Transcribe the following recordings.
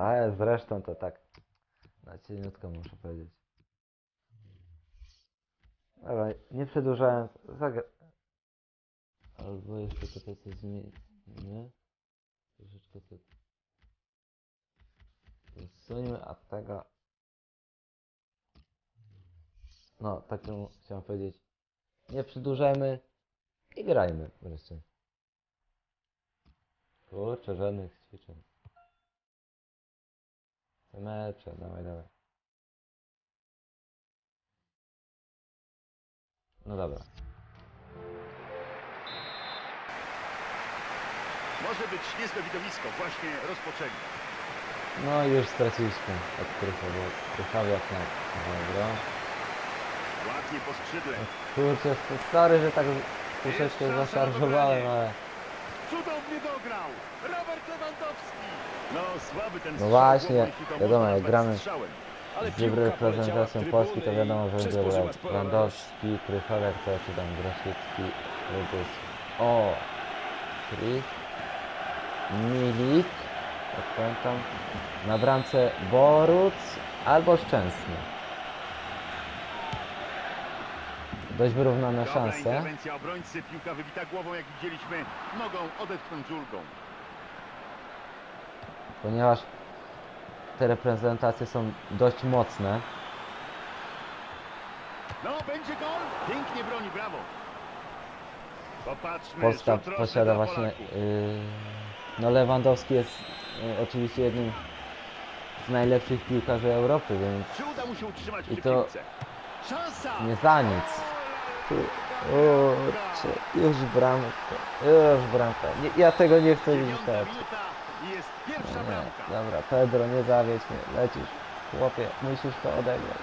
Ale zresztą to tak na cieniutko muszę powiedzieć. Dobra, nie przedłużając, zagra... Albo jeszcze tutaj coś zmienimy. Troszeczkę to... Usuńmy, a tego... No, tak to chciałem powiedzieć. Nie przedłużajmy i grajmy wreszcie. Kurczę, żadnych ćwiczeń. Te mecze, dawaj, dawaj. No dobra. Może być niezłe widowisko, właśnie rozpoczęli. No i już straciliśmy od Krychowiak, Krychowiak na dobro. Ładnie po skrzydle. Kurczę, sorry, że tak troszeczkę zaszarżowałem, ale... Cudownie dograł! Robert Lewandowski! No, słaby ten No strzał właśnie, jeśli to wiadomo, można jak nazwać gramy strzałem. Ale z piłka reprezentacją poleciała Polski, to trybuny wiadomo, że będzie sporo Lewandowski, Krychowiak, co czy tam Grosicki, Rydus. O! Kris. Milik. Jak pamiętam. Na bramce Boruc albo Szczęsny. Dość wyrównane Dobra szanse. interwencja obrońcy, piłka wybita głową, jak widzieliśmy. Mogą odetchnąć z ulgą. ponieważ te reprezentacje są dość mocne. No, będzie gol! Pięknie broni, brawo! Popatrzmy, Polska rzut rożny posiada dla właśnie. Polaków. Yy, no Lewandowski jest yy, oczywiście jednym z najlepszych piłkarzy Europy, więc Czy uda mu się utrzymać I to piłce? Szansa! nie za nic. Kurczę, już bramka, już bramka. Nie, ja tego nie chcę widzieć tak. Nie, bramka. dobra, Pedro, nie zawiedź mnie, lecisz. Chłopie, musisz to odegrać.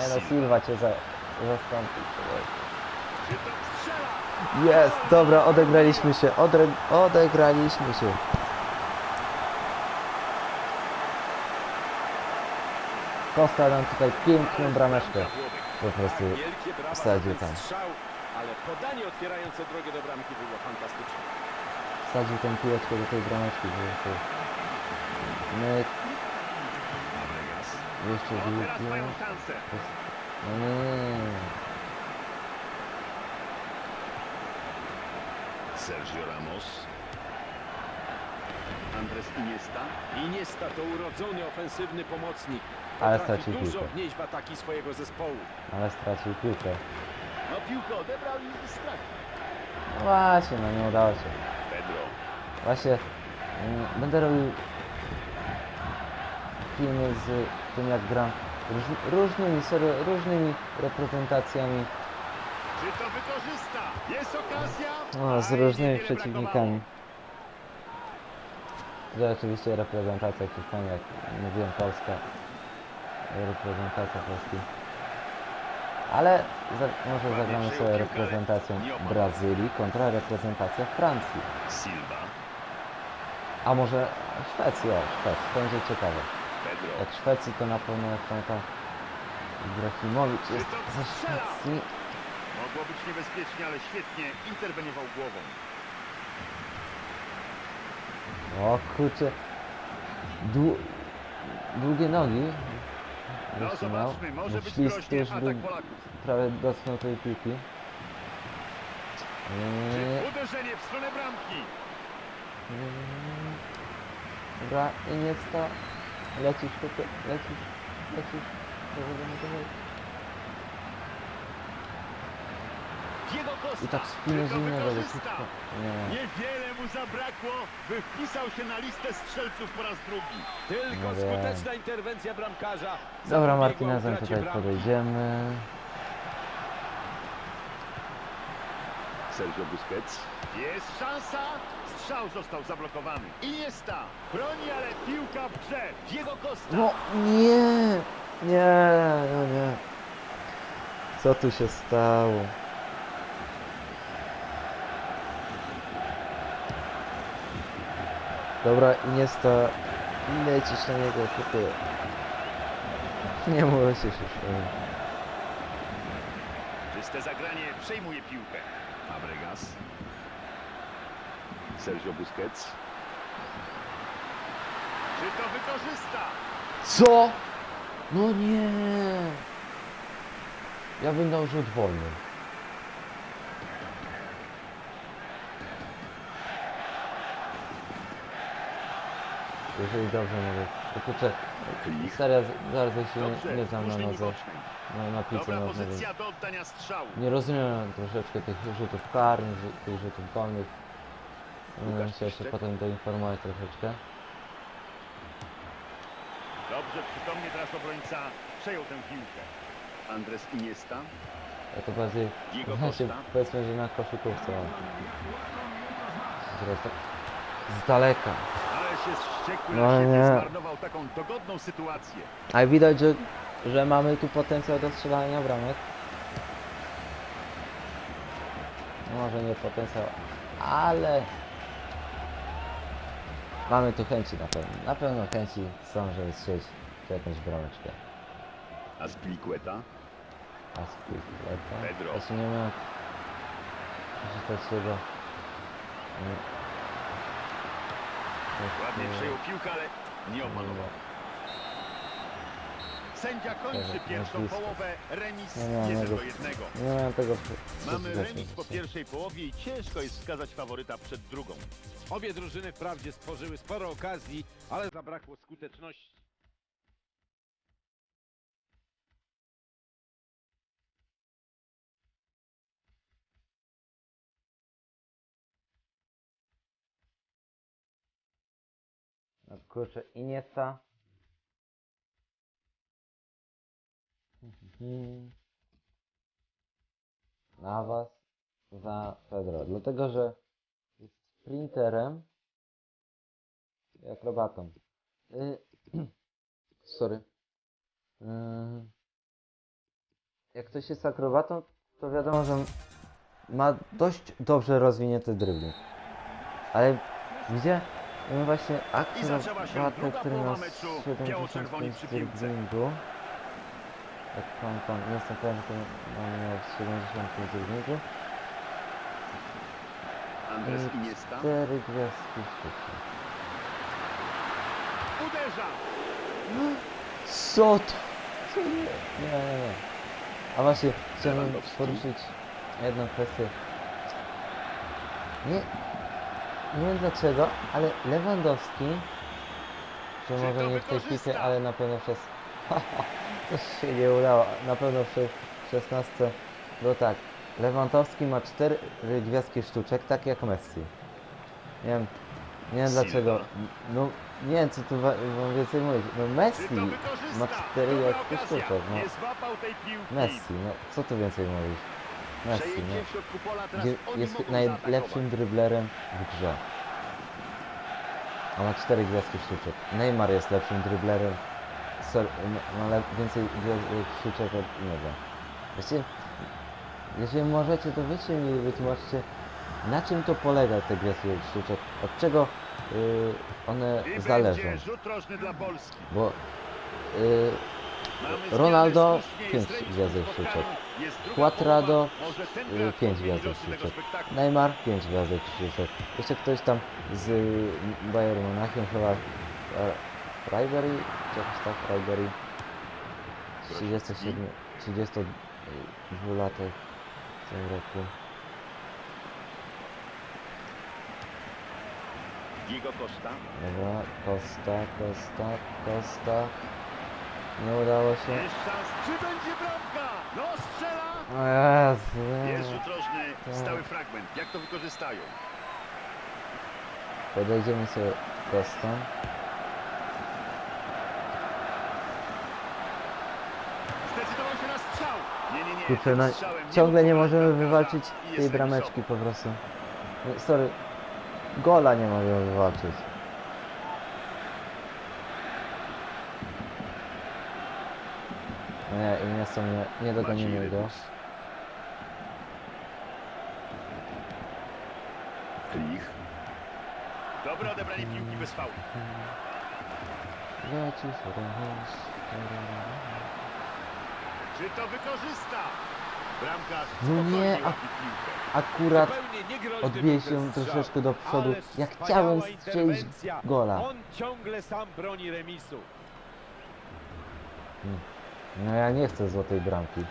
Nie no, Silva cię za, zastąpi. Jest, dobra, odegraliśmy się, odre, odegraliśmy się. Costa nam tutaj piękną brameczkę po prostu wsadził tam. ale podanie otwierające drogę do bramki było fantastyczne. Wsadził tą piłeczkę do tej brameczki. My jeszcze O, teraz wyjdziemy. mają szansę. No nie. Sergio Ramos. Andres Iniesta. Iniesta to urodzony ofensywny pomocnik. Ale Potrafi stracił dużo piłkę. wnieść w ataki swojego zespołu. Ale stracił piłkę. No piłkę odebrał i stracił. No właśnie, no nie udało się. Pedro. Właśnie mm, będę robił filmy z tym jak gram róż, różnymi, serio, różnymi reprezentacjami, Czy to wykorzysta? Jest okazja. no, z różnymi niewiele przeciwnikami. To oczywiście reprezentacja Hiszpanii, jak mówiłem Polska, reprezentacja Polski. Ale za, może zagramy sobie reprezentacją Brazylii kontra reprezentacja Francji. A może Szwecji, o Szwecji, to będzie ciekawe. Jak Szwecji to na pewno jak pamiętam Ibrahimowicz jest ze Szwecji. Mogło być niebezpiecznie, ale świetnie interweniował głową. O kurczę. Dłu... Długie nogi. No zobaczmy, może być groźnie atak by Polaków. prawie dotknął tej piłki. Nie, Czy uderzenie w stronę bramki? nie, nie. Dobra, Iniesta. Lecisz, chłopie, lecisz, lecisz. Dowodzimy do meczu. Diego Costa. I tak spinę do wykorzysta? krótko. Nie. Niewiele mu zabrakło, by wpisał się na listę strzelców po raz drugi. Tylko wiem. skuteczna interwencja bramkarza. Dobra, Martinezem tutaj bramki. podejdziemy. Sergio Busquets. Jest szansa. Strzał został zablokowany. Iniesta. Broni, ale piłka w grze. Diego Costa. No nie, nie, no nie. Co tu się stało? Dobra, Iniesta, lecisz na niego, chłopie. Nie musisz już. Czyste zagranie przejmuje piłkę. Fabregas. Sergio Busquets. Czy to wykorzysta? Co? No nie. Ja bym dał rzut wolny. Jeżeli dobrze mówię. To kurczę, seria zaraz się nie, nie znam na nodze, na, na piłce nożnej. więc do oddania strzału. Nie rozumiem troszeczkę tych rzutów karnych, tych rzutów wolnych. Łukasz chciał się Piszczek. potem doinformować troszeczkę. Dobrze, przytomnie teraz obrońca przejął tę piłkę. Andres Iniesta. Ja to bardziej, Diego znaczy, Costa. powiedzmy, że na koszykówce. Zresztą z daleka. Ależ jest wściekły No na siebie, nie. zmarnował taką dogodną sytuację. Ale widać, że, że mamy tu potencjał do strzelania bramek. Może nie potencjał, ale mamy tu chęci na pewno. Na pewno chęci są, żeby strzelić tu jakąś brameczkę. A Spilicueta? A spójrz, Pedro. Jeszcze nie miałem przeczytać jego... Ładnie nie- przejął piłkę, ale nie opanował. Sędzia kończy pierwszą połowę. Remis Nie miałem 1 tego- do 1. Nie miałem tego Mamy remis po pierwszej połowie i ciężko jest wskazać faworyta przed drugą. Obie drużyny wprawdzie stworzyły sporo okazji, ale zabrakło skuteczności. Kurczę, Iniesta. Na was za Pedro. Dlatego, że jest sprinterem i akrobatą. Y, Sorry. Y, Jak ktoś jest akrobatą, to wiadomo, że ma dość dobrze rozwinięty dribbling. Ale gdzie no właśnie meczu. 70 Biało-czerwoni przy piłce. dribblingu. Jak pamiętam, nie jestem pewien, to on miał 75 dribblingu. Andres I Iniesta. Cztery gwiazdki sztuczne. Uderza! Co to? Co nie? Nie, nie, nie. A właśnie, chciałem poruszyć jedną kwestię. Nie, nie wiem dlaczego, ale Lewandowski, że może to nie w tej piłce, ale na pewno przez... Coś się nie udało, na pewno przy 16, bo tak, Lewandowski ma cztery gwiazdki sztuczek, tak jak Messi. Nie wiem, nie wiem dlaczego, no nie wiem co tu wa- wam więcej mówić, no Messi to ma cztery Dobra gwiazdki okazja. sztuczek, no. Messi, no co tu więcej mówić? Messi, Gdzie oni jest najlepszym dryblerem w grze. A ma cztery gwiazdki sztuczek. Neymar jest lepszym dryblerem. Sor, ma- le, więcej gwiazdek sztuczek od niego. Wiecie, jeżeli możecie, to wiecie mi wytłumaczcie, na czym to polega te gwiazdki sztuczek? Od czego y, one I zależą? Bo y, zmianę, Ronaldo słusznie pięć jest remis gwiazdek w spotkaniu. sztuczek. Quadrado, połowa. Może ten y, gwiazdek spektaklu. Neymar 5 gwiazdek krzyżek. Jeszcze ktoś tam z y, Bayern Monachium chyba Ribery, czy jakoś tak Ribery. 37, 32 latek w tym roku. Dobra, Costa, Costa, Costa. Nie udało się. Jest szans. Czy będzie bramka? No strzela. O Jezu. Jest rzut rożny. Tak. Stały fragment. Jak to wykorzystają? Podejdziemy sobie Costą. Zdecydował się na strzał. Nie, nie, nie. Kurczę, no, strzałem ciągle nie możemy wywalczyć tej brameczki po prostu. No, sorry, gola nie możemy wywalczyć. No nie, i nie, są, nie, nie dogonimy go. Klich. Dobre odebranie piłki bez faulu. Lecisz, Czy to wykorzysta? Bramkarz No nie, a-. Akurat odbiję się troszeczkę do przodu. Ależ Ja wspaniała chciałem strzelić gola. On ciągle sam broni remisu. No ja nie chcę złotej bramki.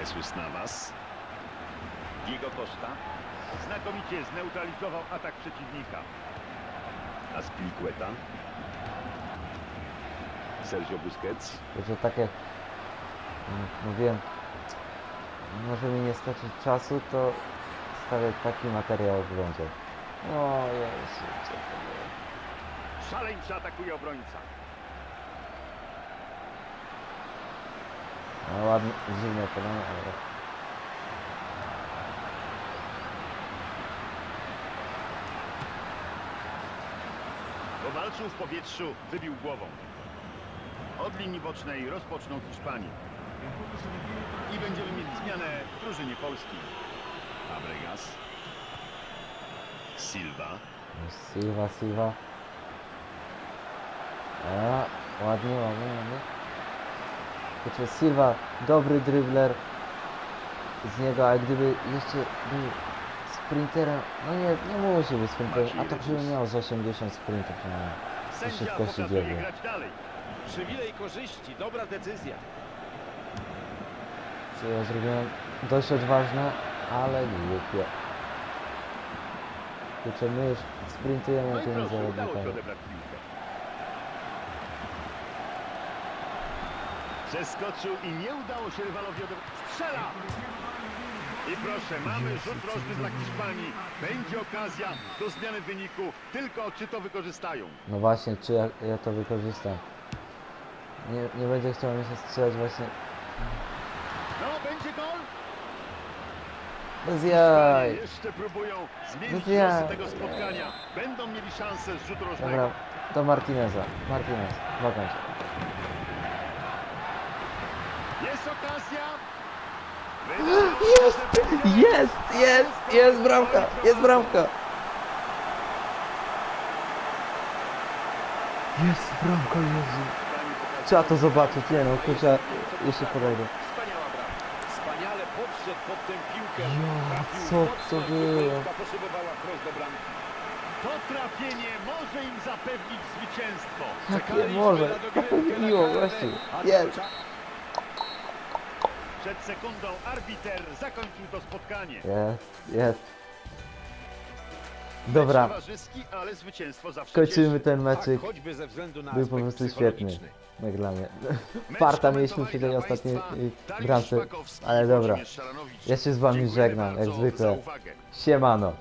Jesus Navas. Diego Costa. Znakomicie zneutralizował atak przeciwnika. Aspilicueta. Sergio Busquets. Że takie, mm, mówiłem, może mi nie starczyć czasu, to stawię taki materiał, jak będzie. O Jezu, co to było? Szaleńczy atakuje obrońca. No ładnie, dziwne podanie, ale... Powalczył w powietrzu, wybił głową. Od linii bocznej rozpoczną Hiszpanii. I będziemy mieli zmianę w drużynie polskiej. Fabregas. Silva. Silva, Silva. A, ładnie, ładnie, ładnie. Kurczę, Silva, dobry dribbler z niego, a gdyby jeszcze był sprinterem, no nie, nie musi być sprinterem, a tak żeby miał z 80 sprintów. Sędzia szybkości biegu. Przywilej korzyści, dobra decyzja. Co ja zrobiłem dość odważne, ale głupie. Kurczę, my już No sprintujemy i tymi zawodnikami. odebrać piłkę. Przeskoczył i nie udało się rywalowi odebrać. Strzela! I proszę, mamy rzut rożny dla Hiszpanii. Będzie okazja do zmiany wyniku, tylko czy to wykorzystają. No właśnie, czy ja, ja to wykorzystam? Nie, nie będzie chciał mi się strzelać właśnie No, będzie gol? bez jaj. jeszcze próbują zmienić losy tego spotkania. Będą mieli szansę z rzutu rożnego. Dobra, do Martineza. Martinez, dokończ. Jest okazja. Jest! Jest! Jest! Jest bramka! Jest bramka! Jest bramka, Jezu. Trzeba to zobaczyć, nie no, kurczę, jeszcze podejdę. Wspaniała bramka. Wspaniale podszedł pod tę piłkę. Ja, Trafił co mocno, to było? piłka poszybowała wprost do bramki. To trafienie może im zapewnić zwycięstwo. Jakie Czekaliśmy może? na dogrywkę, na Miło, karne, właśnie. a Jest! czas- Przed sekundą arbiter zakończył to spotkanie. Jest, jest. Dobra, Towarzyski, ale zwycięstwo zawsze kończymy cieszy. ten Tak, meczyk. choćby ze względu na Był po aspekt prostu świetny. psychologiczny. Jak dla mnie. Farta mieliśmy przy tej ostatniej y, bramce. Ale dobra. Ja się z wami żegnam, jak zwykle. Siemano.